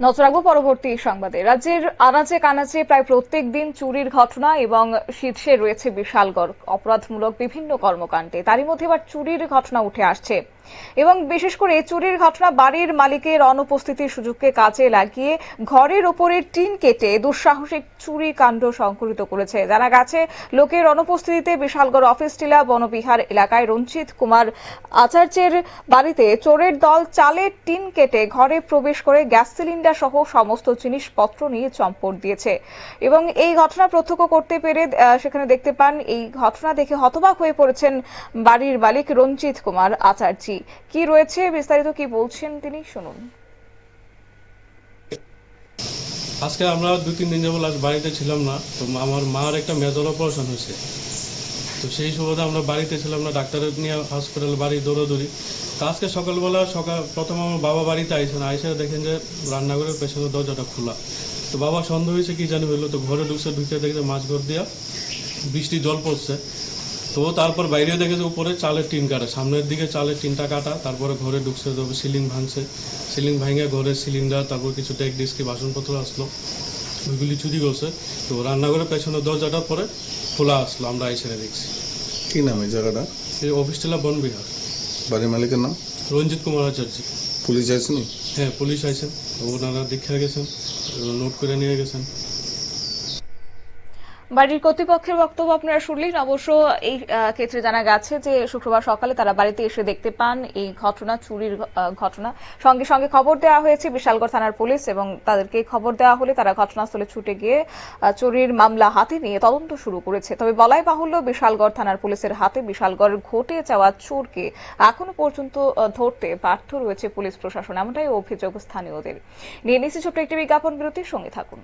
নজর রাখব পরবর্তী সংবাদে। রাজ্যের আনাচে কানাচে প্রায় প্রত্যেক দিন চুরির ঘটনা এবং শীর্ষে রয়েছে বিশাল অপরাধমূলক বিভিন্ন কর্মকাণ্ডে তারই মধ্যে এবার চুরির ঘটনা উঠে আসছে। এবং বিশেষ করে চুরির ঘটনা, বাড়ির মালিকের অনুপস্থিতির সুযোগকে কাজে লাগিয়ে ঘরের ওপরের টিন কেটে দুঃসাহসিক চুরি কাণ্ড সংঘটিত করেছে। জানা গেছে, লোকের অনুপস্থিতিতে বিশালগড় অফিস টিলা বনবিহার এলাকায় রঞ্জিত কুমার আচার্যের বাড়িতে চোরের দল চালের টিন কেটে ঘরে প্রবেশ করে গ্যাস সিলিন্ডার সহ সমস্ত জিনিসপত্র নিয়ে চম্পট দিয়েছে। এবং এই ঘটনা প্রত্যক্ষ করতে পেরে সেখানে দেখতে পান, এই ঘটনা দেখে হতবাক হয়ে পড়েছেন বাড়ির মালিক রঞ্জিত কুমার আচার্যি। কি রয়েছে? বিস্তারিত কি বলছেন তিনি? শুনুন। আজকে আমরা দু, তিন দিন যাব লাস্ট বাড়িতে ছিলাম না, তো আমার মার একটা মেজর অপারেশন হয়েছে। তো সেই সুবাদে আমরা বাড়িতে ছিলাম না, ডাক্তারের নিয়ে হসপিটাল বাড়ি দৌড়াদৌড়ি। তো আজকে সকালবেলা সকাল প্রথম আমার বাবা বাড়িতে আইসেন, আইসে দেখেন যে রান্নাঘরের পেছনের দরজাটা খোলা। তো বাবা সন্দেহ হয়েছে কি জানি হইল তো ঘরে ঢুকছে ঢুকে দেখে মাছ ঘর দিয়া বৃষ্টি জল পড়ছে। তো তারপর বাইরে দেখেছে উপরে চালের টিন কাটা সামনের দিকে চালের টিনটা কাটা তারপরে ঘরে ঢুকছে তবে সিলিং ভাঙছে। সিলিং ভাঙে ঘরের সিলিন্ডার তারপর কিছু টেক ডিস্কি বাসনপত্র আসলো। ওইগুলি চুরি করছে। তো রান্নাঘরের পেছনে দরজাটা পরে খোলা আসলো আমরা এসে দেখছি কি নাম এই জায়গাটা? এই অফিস টিলা বনবিহার বাড়ির মালিকের নাম? রঞ্জিত কুমার আচার্য। পুলিশ আসেনি হ্যাঁ পুলিশ আইছেন ওনারা দীক্ষা গেছেন নোট করে নিয়ে গেছেন। বাড়ির কর্তৃপক্ষের বক্তব্য আপনারা শুনলেন। অবশ্য এই ক্ষেত্রে জানা গেছে যে শুক্রবার সকালে তারা বাড়িতে এসে দেখতে পান এই ঘটনা, চুরির ঘটনা। সঙ্গে সঙ্গে খবর দেওয়া হয়েছে বিশালগড় থানার পুলিশ এবং তাদেরকে খবর দেওয়া হলে তারা ঘটনাস্থলে ছুটে গিয়ে চুরির মামলা হাতে নিয়ে তদন্ত শুরু করেছে। তবে বলাই বাহুল্য বিশালগড় থানার পুলিশের হাতে বিশালগড় ঘটে যাওয়া চোরকে এখনও পর্যন্ত ধরতে ব্যর্থ রয়েছে পুলিশ প্রশাসন। এমনটাই অভিযোগ স্থানীয়দের। নিয়ে নিচ্ছি ছোট্ট একটি বিজ্ঞাপন বিরতির সঙ্গে থাকুন।